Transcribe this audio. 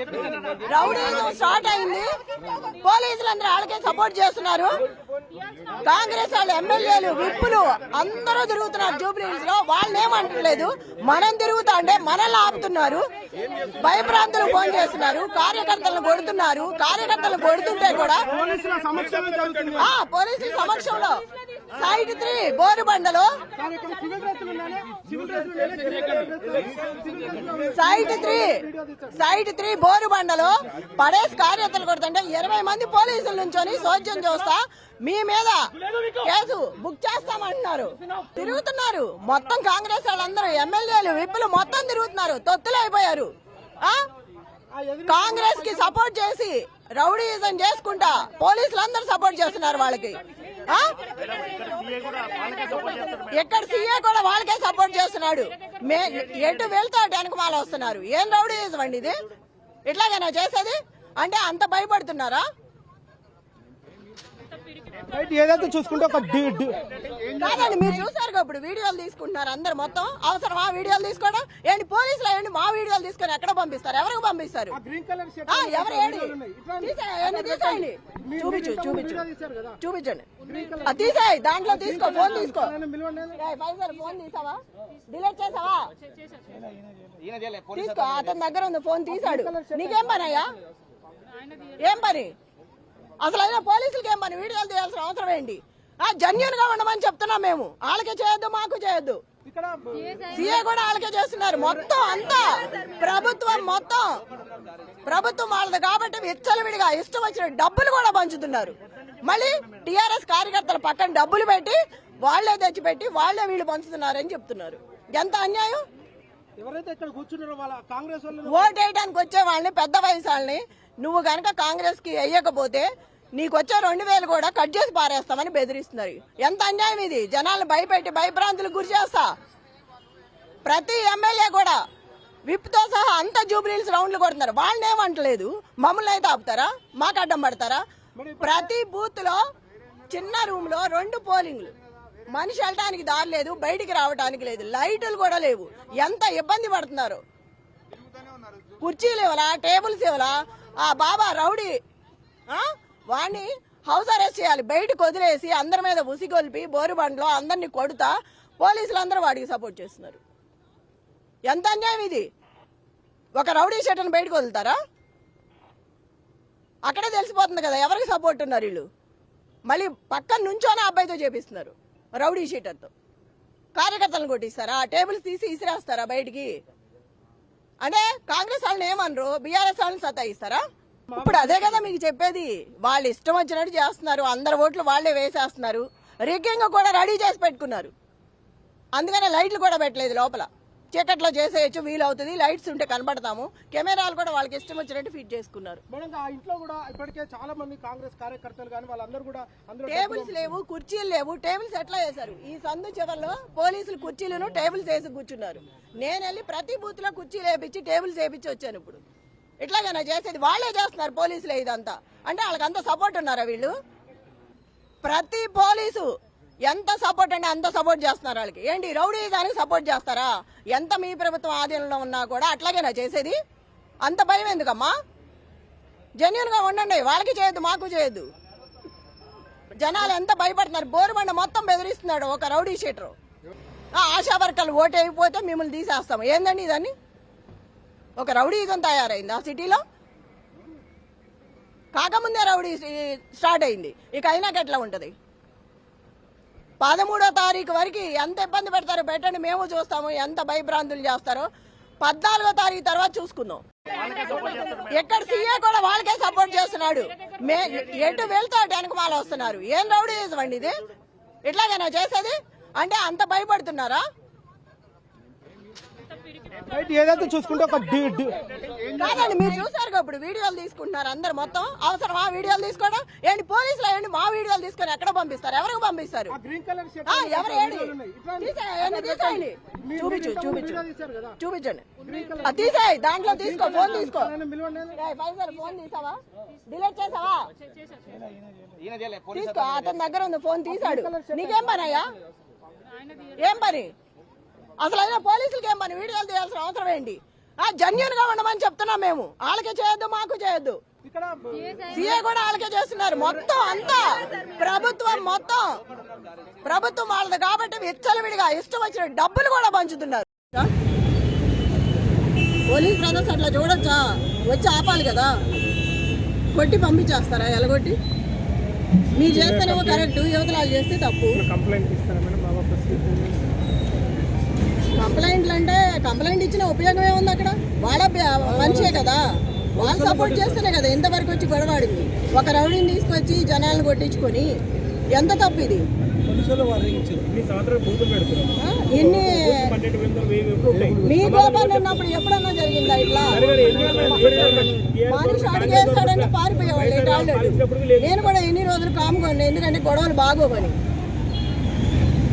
Rowdyism start అయింది. పోలీసులు అందరూ వాళ్ళకే సపోర్ట్ చేస్తున్నారు. కాంగ్రెస్ వాళ్ళు ఎమ్మెల్యేలు విప్పులు అందరూ తిరుగుతున్నారు జూబ్లీహిల్స్లో. వాళ్ళని ఏమంటలేదు. మనం తిరుగుతా అంటే మనల్ని ఆపుతున్నారు. భయభ్రాంతులు ఫోన్ చేస్తున్నారు. కార్యకర్తలను కొడుతున్నారు. కార్యకర్తలను కొడుతుంటే కూడా పోలీసుల సమక్షంలో. Side three బోరుబండలో. Site side three side three బోరుబండలో పడేసి కార్యకర్తలు కొడుతుంటే ఇరవై మంది పోలీసులు నుంచొని సోద్యం చూస్తా. మీ మీద కేసు బుక్ చేస్తామంటున్నారు. తిరుగుతున్నారు. మొత్తం కాంగ్రెస్ వాళ్ళందరూ ఎమ్మెల్యేలు విప్పులు మొత్తం తిరుగుతున్నారు. తొత్తులు అయిపోయారు. కాంగ్రెస్కి సపోర్ట్ చేసి రౌడీజం చేసుకుంటా పోలీసులు అందరూ సపోర్ట్ చేస్తున్నారు వాళ్ళకి. ఎక్కడ సీఏ కూడా వాళ్ళకే సపోర్ట్ చేస్తున్నాడు. మే ఎటు వెళ్తా అటు వెనకమాల వస్తున్నారు. ఏం రౌడీజం అండి ఇది? ఎట్లాగైనా చేసేది? అంటే అంత భయపడుతున్నారా? ఏదైతే చూసుకుంటే ఒక కాదండి మీరు చూసారు ఇప్పుడు వీడియోలు తీసుకుంటున్నారు అందరు మొత్తం. అవసరమా వీడియోలు తీసుకోవడం? ఏంటి పోలీసులు ఏంటి మా వీడియోలు తీసుకొని ఎక్కడ పంపిస్తారు? ఎవరికి పంపిస్తారు? ఆ ఆ, ఎవరు ఏమన్నా తీసేయండి. చూపించు చూపించు. చూపించండి. ఆ, తీసేయ్ దాంట్లో తీసుకో ఫోన్ తీసుకో. ఫోన్ తీసావా? డిలీట్ చేసావా? తీసుకో అతని దగ్గర ఉంది ఫోన్ తీసాడు. నీకేం పని అయ్యా? ఏం పని? అసలు అయినా పోలీసులకి ఏం పని? వీడియోలు తీయాల్సిన అవసరం ఏంటి? ఆ జన్యున్గా ఉండమని చెప్తున్నాం మేము. వాళ్ళకే చేయొద్దు మాకు చేయొద్దు. సీఏ కూడా వాళ్ళకే చేస్తున్నారు. మొత్తం అంతా ప్రభుత్వం మొత్తం ప్రభుత్వం వాళ్ళది కాబట్టి విచ్చలవిడిగా ఇష్టం వచ్చిన డబ్బులు కూడా పంచుతున్నారు. మళ్ళీ టిఆర్ఎస్ కార్యకర్తల పక్కన డబ్బులు పెట్టి వాళ్ళే తెచ్చిపెట్టి వాళ్ళే వీళ్ళు పంచుతున్నారని చెప్తున్నారు. ఎంత అన్యాయం? ఎవరైతే ఇక్కడ కూర్చున్నారో వాళ్ళ కాంగ్రెస్ వాళ్ళు ఓటేయడానికి వచ్చే వాళ్ళని పెద్ద వయసు వాళ్ళని నువ్వు గనక కాంగ్రెస్కి వేయకపోతే నీకు వచ్చే రెండు వేలు కూడా కట్ చేసి పారేస్తామని బెదిరిస్తున్నారు. ఎంత అన్యాయం ఇది? జనాలను భయపెట్టి భయభ్రాంతులకు గురి చేస్తా. ప్రతి ఎమ్మెల్యే కూడా విప్తో సహా అంత జూబ్లీల్స్ రౌండ్లు కొడుతున్నారు. వాళ్ళని ఏమంటలేదు మమ్మల్ని అయితే ఆపుతారా? మాకు అడ్డం పడతారా? ప్రతి బూత్లో చిన్న రూమ్లో రెండు పోలింగ్లు. మనిషి వెళ్ళటానికి దారి లేదు బయటికి రావడానికి లేదు లైట్లు కూడా లేవు. ఎంత ఇబ్బంది పడుతున్నారు? కుర్చీలు ఇవ్వలా టేబుల్స్ ఇవ్వలా? ఆ బాబా రౌడీ వాడిని వాణ్ణి హౌస్ అరెస్ట్ చేయాలి. బయటకు వదిలేసి అందరి మీద ఉసిగొల్పి బోరుబండ్లో అందరినీ కొడుతా పోలీసులు అందరూ వాడికి సపోర్ట్ చేస్తున్నారు. ఎంత అన్యాయం ఇది? ఒక రౌడీ షర్ట్ని బయటకు వదులుతారా? అక్కడే తెలిసిపోతుంది కదా ఎవరికి సపోర్ట్ ఉన్నారు వీళ్ళు? మళ్ళీ పక్కన నుంచోనే అబ్బాయితో చేపిస్తున్నారు రౌడీ షీటర్తో కార్యకర్తలను కొట్టిస్తారా? టేబుల్స్ తీసి ఇసిరేస్తారా బయటికి? అంటే కాంగ్రెస్ వాళ్ళని ఏమనరు? బీఆర్ఎస్ వాళ్ళని సతాయిస్తారా? ఇప్పుడు అదే కదా మీకు చెప్పేది. వాళ్ళు ఇష్టం వచ్చినట్టు చేస్తున్నారు. అందరు ఓట్లు వాళ్ళే వేసేస్తున్నారు. రిగ్గింగ్ కూడా రెడీ చేసి పెట్టుకున్నారు. అందుకనే లైట్లు కూడా పెట్టలేదు లోపల. చీకట్లో చేసేయచ్చు వీలవుతుంది. లైట్స్ ఉంటే కనబడతాము. కెమెరాలు కూడా వాళ్ళకి ఇష్టం వచ్చినట్టు ఫిట్ చేసుకున్నారు. మేడం ఆ ఇంట్లో కూడా ఇప్పటికే చాలా మంది కాంగ్రెస్ కార్యకర్తలు కానీ వాళ్ళందరూ కూడా టేబుల్స్ లేవు కుర్చీలు లేవు. టేబుల్స్ ఎట్లా వేశారు? ఈ సందు చివరిలో పోలీసులు కుర్చీలను టేబుల్స్ వేసి కూర్చున్నారు. నేను వెళ్ళి ప్రతి బూత్లో కుర్చీలు వేపించి టేబుల్స్ వేపించి వచ్చాను ఇప్పుడు. ఇట్లాగైనా చేసేది వాళ్ళే చేస్తున్నారు పోలీసులే ఇదంతా. అంటే వాళ్ళకి అంత సపోర్ట్ ఉన్నారా వీళ్ళు? ప్రతి పోలీసు ఎంత సపోర్ట్ అంటే అంత సపోర్ట్ చేస్తున్నారు వాళ్ళకి. ఏంటి రౌడీ దానికి సపోర్ట్ చేస్తారా? ఎంత మీ ప్రభుత్వం ఆధీనంలో ఉన్నా కూడా అట్లాగేనా చేసేది? అంత భయం ఎందుకమ్మా? జెన్యున్గా ఉండండి వాళ్ళకి చేయొద్దు మాకు చేయొద్దు. జనాలు ఎంత భయపడుతున్నారు? బోరుబండ మొత్తం బెదిరిస్తున్నాడు ఒక రౌడీ షీటరు. ఆ, ఆశా వర్కర్లు ఓటు అయిపోతే మిమ్మల్ని తీసేస్తాం ఏందండి ఇదని? ఒక రౌడీజం తయారైంది ఆ సిటీలో. కాకముందే రౌడీ స్టార్ట్ అయింది. ఇక అయినాక ఎట్లా ఉంటుంది? పదమూడో తారీఖు వరకు ఎంత ఇబ్బంది పెడతారో పెట్టండి మేము చూస్తాము ఎంత భయభ్రాంతులు చేస్తారో. పద్నాలుగో తారీఖు తర్వాత చూసుకుందాం. ఎక్కడ సీఏ కూడా వాళ్ళకే సపోర్ట్ చేస్తున్నాడు. మే ఎటు వెళ్తా అటు వాళ్ళు వస్తున్నారు. ఏం రౌడీజం అండి ఇది? ఎట్లాగైనా చేసేది? అంటే అంత భయపడుతున్నారా? రైట్ ఏదైతే చూసుకుంటే ఒక కాదండి మీరు చూసారు ఇప్పుడు వీడియోలు తీసుకుంటున్నారు అందరు మొత్తం. అవసరమా వీడియోలు తీసుకోవడం? ఏంటి పోలీసులు ఏంటి మా వీడియోలు తీసుకొని ఎక్కడ పంపిస్తారు? ఎవరికి పంపిస్తారు? ఆ గ్రీన్ కలర్ షర్ట్ ఆ, ఎవరు తీసేయండి చూపించు చూపించు. చూపించండి. ఆ, తీసేయ్ దాంట్లో తీసుకో ఫోన్ తీసుకో. ఫోన్ తీసావా? డిలీట్ చేసావా? తీసుకో అతని దగ్గర ఉంది ఫోన్ తీసాడు నీకేం పని అయ్యా? ఏం పని? అసలు అయినా పోలీసులకి ఏం పని? వీడియోలు తీయాల్సిన అవసరం ఏంటి? ఆ జన్యున్గా ఉండమని చెప్తున్నాం మేము. వాళ్ళకే చేయొద్దు మాకు చేయొద్దు. సీఏ కూడా వాళ్ళకే చేస్తున్నారు. మొత్తం అంతా ప్రభుత్వం మొత్తం ప్రభుత్వం వాళ్ళది కాబట్టి విచ్చలవిడిగా ఇష్టం వచ్చిన డబ్బులు కూడా పంచుతున్నారు. పోలీస్ బ్రదర్స్ అట్లా చూడొచ్చా? వచ్చి ఆపాలి కదా? కొట్టి పంపించేస్తారా? ఎలగొట్టి? మీరు చేస్తేనేమో కరెక్ట్ యువతలాలు చేస్తే తప్పు. కంప్లైంట్ ఇస్తారా మేడం? బాబా ఫస్ట్ కంప్లైంట్లు అంటే కంప్లైంట్ ఇచ్చిన ఉపయోగం ఏముంది అక్కడ? వాళ్ళ మనిషే కదా. వాళ్ళు సపోర్ట్ చేస్తేనే కదా ఇంతవరకు వచ్చి గొడవాడింది. ఒక రౌడీని తీసుకొచ్చి జనాలను కొట్టించుకొని ఎంత తప్పు ఇది? ఎన్ని మీ గోపాలు ఉన్నప్పుడు ఎప్పుడన్నా జరిగిందా ఇట్లా? మనిషి అడిగేస్తాడంటే పారిపోయేవాళ్ళు నేను కూడా ఎన్ని రోజులు కాముకోండి ఎందుకంటే గొడవలు బాగోవని.